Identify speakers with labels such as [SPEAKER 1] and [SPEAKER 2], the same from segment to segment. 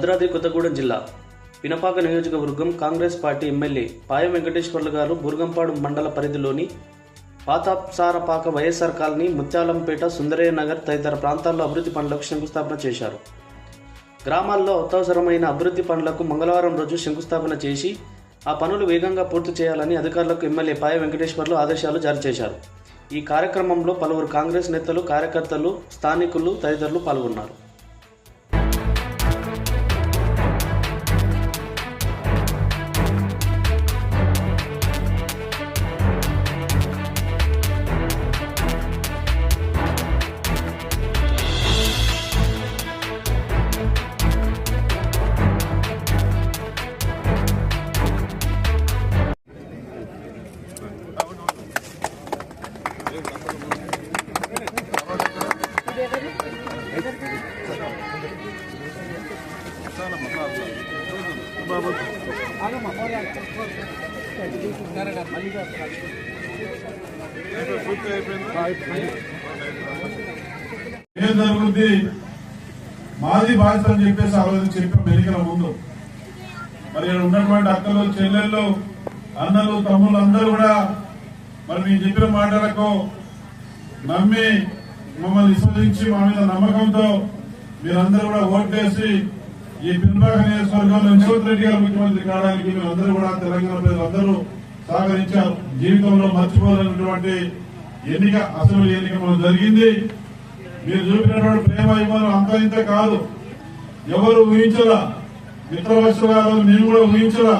[SPEAKER 1] భద్రాద్రి కొత్తగూడెం జిల్లా పినపాక నియోజకవర్గం Congress party MLA Paya Venkateswarlu గారు బుర్గంపాడు మండల పరిధిలోని పాతాప్సారపాక వైఎస్ఆర్ కాలనీ ముత్యాలంపేట సుందరయ్య నగర్ తదితర ప్రాంతాల్లో అభివృద్ధి పనులకు శంకుస్థాపన చేశారు. గ్రామాల్లో అత్యవసరమైన అభివృద్ధి పనులకు మంగళవారం రోజు శంకుస్థాపన చేసి ఆ పనులు వేగంగా పూర్తి చేయాలని అధికారులకు ఎమ్మెల్యే పాయ వెంకటేశ్వర్లు ఆదేశాలు జారీ చేశారు. ఈ కార్యక్రమంలో పలువురు కాంగ్రెస్ నేతలు కార్యకర్తలు స్థానికులు తదితరులు పాల్గొన్నారు.
[SPEAKER 2] ఏం జరుగుతుంది మాది బాధ్యత అని చెప్పేసి ఆ రోజు చెప్పాం ఎన్నికల ముందు. మరి ఇక్కడ ఉన్నటువంటి అక్కలు చెల్లెళ్ళు అన్నలు తమ్ముళ్ళు అందరూ కూడా మరి నేను చెప్పిన మాటలకు నమ్మి మమ్మల్ని విశ్వసించి మా మీద నమ్మకంతో మీరందరూ కూడా ఓట్ వేసి ఈ పిన్బాక నియోజకవర్గంలో యశ్వంత్ రెడ్డి గారు ముఖ్యమంత్రి కావడానికి మీరందరూ కూడా తెలంగాణ ప్రజలందరూ సహకరించారు జీవితంలో మర్చిపోలేనటువంటి ఎన్నిక అసెంబ్లీ ఎన్నిక మనం జరిగింది. మీరు చూపినటువంటి ప్రేమ ఇవ్వడం అంత ఇంత కాదు. ఎవరు ఊహించరా మిత్రవత్సరాలు మేము కూడా ఊహించరా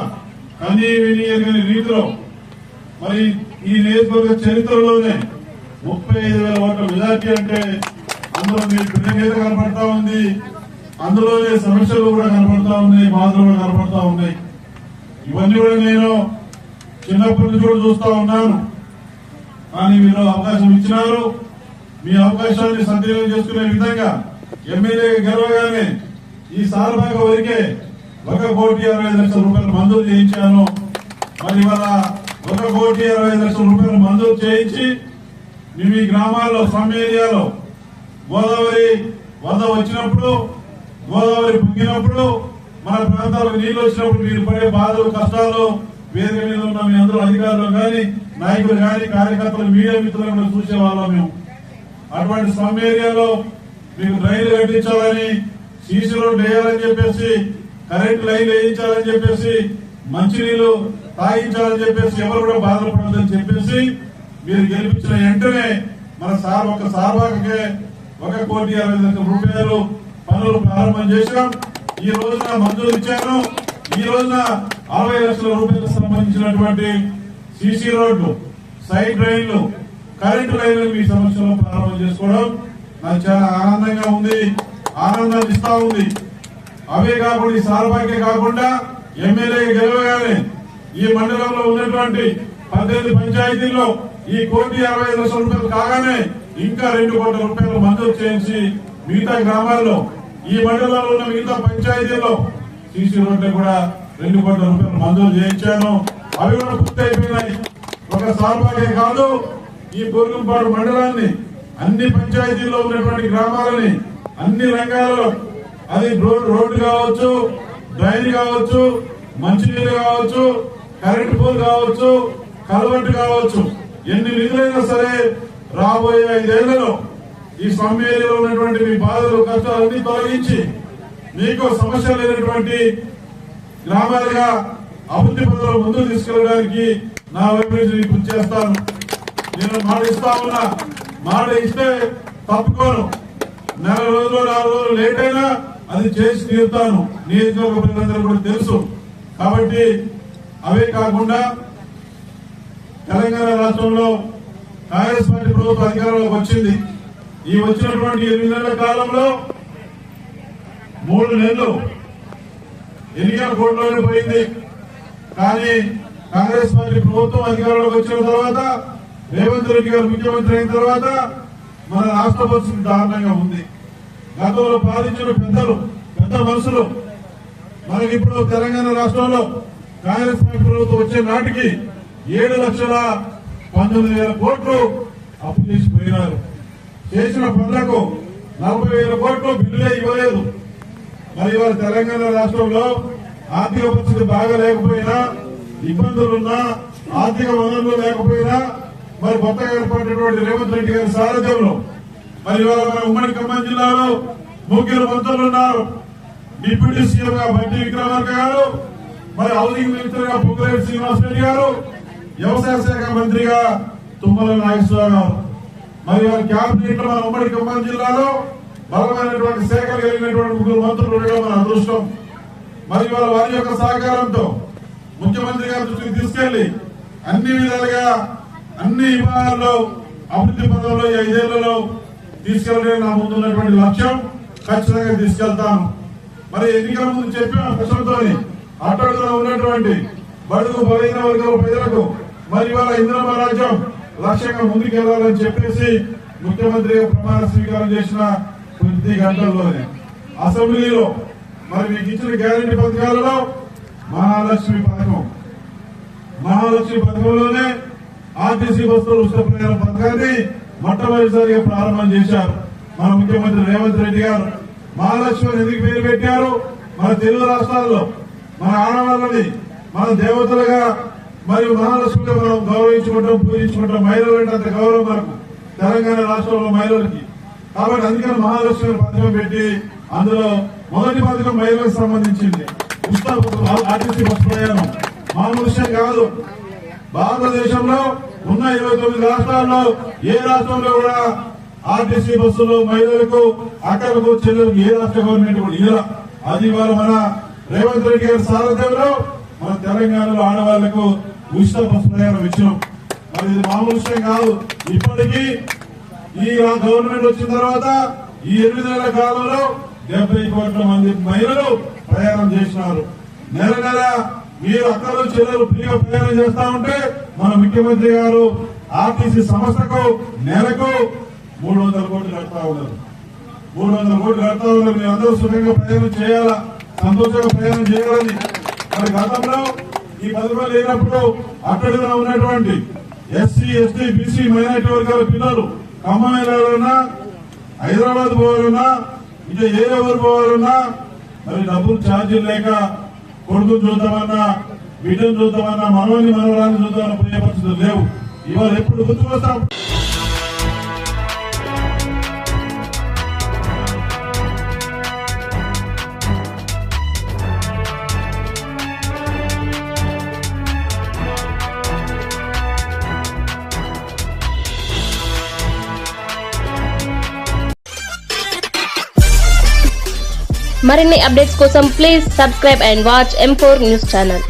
[SPEAKER 2] కనీ విని ఎరగని రీతిలో. మరి ఈ నియోజకవర్గ చరిత్రలోనే ముప్పై ఐదు వేల ఓట్ల మెజార్టీ అంటే అందులో మీరు పిల్లగీత కనపడతా ఉంది. అందులోనే సమస్యలు కూడా కనపడతా ఉన్నాయి బాధలు కూడా కనపడతా ఉన్నాయి. ఇవన్నీ కూడా నేను చిన్నప్పటి నుంచి కూడా చూస్తా ఉన్నాను. కానీ మీరు అవకాశం ఇచ్చినారు. మీ అవకాశాన్ని సద్వినియోగం చేసుకునే విధంగా ఎమ్మెల్యే గెలవగానే ఈ సార్భాగ వరకే ఒక కోటి అరవై ఐదు లక్షల రూపాయలు మంజూరు చేయించాను. మరి ఇవాళ ఒక కోటి అరవై ఐదు లక్షల రూపాయలు మంజూరు చేయించి మీ మీ గ్రామాల్లో సమ్ ఏరియాలో గోదావరి వరద వచ్చినప్పుడు గోదావరి పొంగినప్పుడు మన ప్రాంతాలకు నీళ్ళు వచ్చినప్పుడు మీరు పడే బాధలు కష్టాలు వేదిక మీద ఉన్న మీ అందరూ అధికారులు కానీ నాయకులు కానీ కార్యకర్తలు మీడియా మిత్రులు చూసే చూసేవాళ్ళం మేము. అటువంటి సమ్ ఏరియాలో మీకు డ్రైన్లు కట్టించాలని సీసీ రోడ్లు వేయాలని చెప్పేసి కరెంట్ లైన్లు వేయించాలని చెప్పేసి మంచినీళ్ళు తాగించాలని చెప్పేసి ఎవరు కూడా బాధపడదని చెప్పేసి మీరు గెలిపించిన వెంటనే మన సార్ ఒక సార్వాకే ఒక కోటి అరవై లక్షల రూపాయలు పనులు ప్రారంభం చేశాం. ఈ రోజున మంజూరు ఇచ్చాను. ఈ రోజున అరవై లక్షల రూపాయలకు సంబంధించినటువంటి సిసి రోడ్లు సైడ్ డ్రైన్లు కరెంటు లైన్లు మీ సమస్యలో ప్రారంభం చేసుకోవడం నాకు చాలా ఆనందంగా ఉంది. ఆనందాన్ని ఇస్తా ఉంది. అవే కాకుండా ఈ సారభాగ్య కాకుండా ఎమ్మెల్యే గెలవగానే ఈ మండలంలో ఉన్నటువంటి పద్దెనిమిది పంచాయతీల్లో ఈ కోటి అరవై ఐదు లక్షల రూపాయలు కాగానే ఇంకా రెండు కోట్ల రూపాయలు మంజూరు చేయించి మిగతా గ్రామాల్లో ఈ మండలంలో ఉన్న మిగతా పంచాయతీల్లో సీసీ రోడ్లు కూడా రెండు కోట్ల రూపాయలు మంజూరు చేయించాను. అవి కూడా పూర్తి అయిపోయినాయి ఒక సార్బాగే కాదు ఈ బొరుగుంపాడు మండలాన్ని అన్ని పంచాయతీల్లో ఉన్నటువంటి గ్రామాలని అన్ని రంగాలలో అది రోడ్డు కావచ్చు డ్రైన్ కావచ్చు మంచినీరు కావచ్చు కరెంటు పోల్ కావచ్చు కలవట్టు కావచ్చు. ఎన్ని నిధులైనా సరే రాబోయే ఐదేళ్ళలో ఈ స్వామి ఏరియాలో ఉన్నటువంటి మీ బాధలు కష్టాలన్నీ తొలగించి మీకు సమస్య లేనటువంటి గ్రామాలుగా అభివృద్ధి పనులు ముందుకు తీసుకెళ్ళడానికి నా వైపు నుంచి నేను చేస్తాను. నేను మాట ఇస్తా ఉన్నా. మాట ఇస్తే తప్పుకోను. నెల రోజులు నాలుగు రోజులు లేట్ అయినా అది చేసి తీరుతాను. నియోజకవర్గ ప్రజలందరూ కూడా తెలుసు. కాబట్టి అవే కాకుండా తెలంగాణ రాష్ట్రంలో కాంగ్రెస్ పార్టీ ప్రభుత్వం అధికారంలోకి వచ్చింది. ఈ వచ్చినటువంటి ఎనిమిది నెలల కాలంలో మూడు నెలలు ఎన్నికల కోర్టులోనే పోయింది. కానీ కాంగ్రెస్ పార్టీ ప్రభుత్వం అధికారంలోకి వచ్చిన తర్వాత రేవంత్ రెడ్డి గారు ముఖ్యమంత్రి అయిన తర్వాత మన రాష్ట్ర పరిస్థితి దారుణంగా ఉంది. గతంలో పాలించిన పెద్దలు పెద్ద మనుషులు మనకి ఇప్పుడు తెలంగాణ రాష్ట్రంలో కాంగ్రెస్ పార్టీ ప్రభుత్వం వచ్చే నాటికి ఏడు లక్షల పంతొమ్మిది వేల కోట్లు అప్పు చేసి పోయినారు. చేసిన పనులకు నలభై వేల కోట్లు బిల్లులే ఇవ్వలేదు. మరి ఇవాళ తెలంగాణ రాష్ట్రంలో ఆర్థిక పరిస్థితి బాగా లేకపోయినా ఇబ్బందులున్నా ఆర్థిక వనరులు లేకపోయినా మరి కొత్తగా ఏర్పడినటువంటి రేవంత్ రెడ్డి గారి సారథ్యంలో మరి ఇవాళ మన ఉమ్మడి ఖమ్మం జిల్లాలో ముగ్గురు మంత్రులు ఉన్నారు. డిప్యూటీ సీఎం గా బండి విక్రమార్క గారు మరి హౌసింగ్ మినిస్టర్గా పొంగులేటి శ్రీనివాస్ రెడ్డి గారు వ్యవసాయ శాఖ మంత్రిగా తుమ్మల నాగేశ్వరరావు. గారు మరి క్యాబినెట్లో మన ఉమ్మడి ఖమ్మం జిల్లాలో బలమైనటువంటి శాఖలు కలిగినటువంటి ముగ్గురు మంత్రులు ఉండడం మన అదృష్టం. మరి వాళ్ళ వారి యొక్క సహకారంతో ముఖ్యమంత్రి గారి దృష్టికి తీసుకెళ్ళి అన్ని విధాలుగా అన్ని విభాగాల్లో అభివృద్ధి పదంలో ఈ ఐదేళ్ళలో తీసుకెళ్ళడం నా ముందున్నటువంటి లక్ష్యం. ఖచ్చితంగా తీసుకెళ్తాను మరి ఎన్నికల ముందు చెప్పిన కృష్ణతో అట్టడుగున ఉన్నటువంటి బడుగు బలహీన వర్గాల ప్రజలకు మరి వాళ్ళ ఇంద్రమ రాజ్యం లక్ష్యంగా ముందుకెళ్ళాలని చెప్పేసి ముఖ్యమంత్రిగా ప్రమాణ స్వీకారం చేసిన కొద్ది గంటల్లోనే. అసెంబ్లీలో మరి మీకు ఇచ్చిన గ్యారంటీ పథకాలలో మహాలక్ష్మి పథకం. మహాలక్ష్మి పథకంలోనే ఆర్టీసీ బస్సులు ఉచిత ప్రయాణ పథకాన్ని మొట్టమొదటిసారిగా ప్రారంభం చేశారు మన ముఖ్యమంత్రి రేవంత్ రెడ్డి గారు. మహాలక్ష్మి ఎందుకు పేరు పెట్టారు? మన తెలుగు రాష్ట్రాల్లో మన ఆడవాళ్ళని మన దేవతలుగా మరియు మహాలక్ష్మిగా మనం గౌరవించుకుంటాం పూజించుకుంటాం మహిళలు అంటే అంత గౌరవం మనకు తెలంగాణ రాష్ట్రంలో మహిళలకి. కాబట్టి అందుకని మహాలక్ష్మి పథకం పెట్టి అందులో మొదటి పథకం మహిళలకు సంబంధించింది. ఉచిత ఆర్టీసీ బస్సు ప్రయాణం. మామూలు విషయం కాదు. భారతదేశంలో ఉన్న ఇరవై తొమ్మిది రాష్ట్రాల్లో ఏ రాష్ట్రంలో కూడా ఆర్టీసీ బస్సులు మహిళలకు అక్కలకు చెల్లెలకు ఏ రాష్ట్ర గవర్నమెంట్ కూడా ఇలా అది ఇవాళ మన రేవంత్ రెడ్డి గారి సారథ్యంలో మన తెలంగాణలో ఆడవాళ్ళకు ఉచిత బస్సు ప్రయాణం ఇచ్చినాం. మరి ఇది మామూలు విషయం కాదు. ఇప్పటికీ ఈ గవర్నమెంట్ వచ్చిన తర్వాత ఈ ఎనిమిది నెలల కాలంలో డెబ్బై కోట్ల మంది మహిళలు ప్రయాణం చేసినారు. నెల నెల మీరు అక్కలు చెల్లెలు ఫ్రీగా ప్రయాణం చేస్తా ఉంటే మన ముఖ్యమంత్రి గారు ఆర్టీసీ సంస్థకు నెలకు మూడు వందల కోట్లు కడతా ఉన్నారు. మూడు వందల కోట్లు కడతా ఉన్నారు. మీరు అందరూ సుఖంగా ప్రయాణం చేయాలా? సంతోషంగా ప్రయాణం చేయాలని. మరి గతంలో ఈ పథకం లేనప్పుడు అక్కడ ఉన్నటువంటి ఎస్సీ ఎస్టీ బీసీ మైనార్టీ వర్గాల పిల్లలు ఖమ్మం వెళ్ళాలన్నా హైదరాబాద్ పోవాలన్నా ఇంకా ఏ ఎవరు పోవాలన్నా మరి డబ్బులు ఛార్జీలు లేక కొడుకుని చూద్దామన్నా బిడ్డను చూద్దామన్నా మనవల్ని మనవరాన్ని చూద్దామని పోయే పరిస్థితులు లేవు. ఇవాళ ఎప్పుడు గుర్తుకొస్తాం?
[SPEAKER 3] మరిన్ని అప్డేట్స్ కోసం please subscribe and watch M four news channel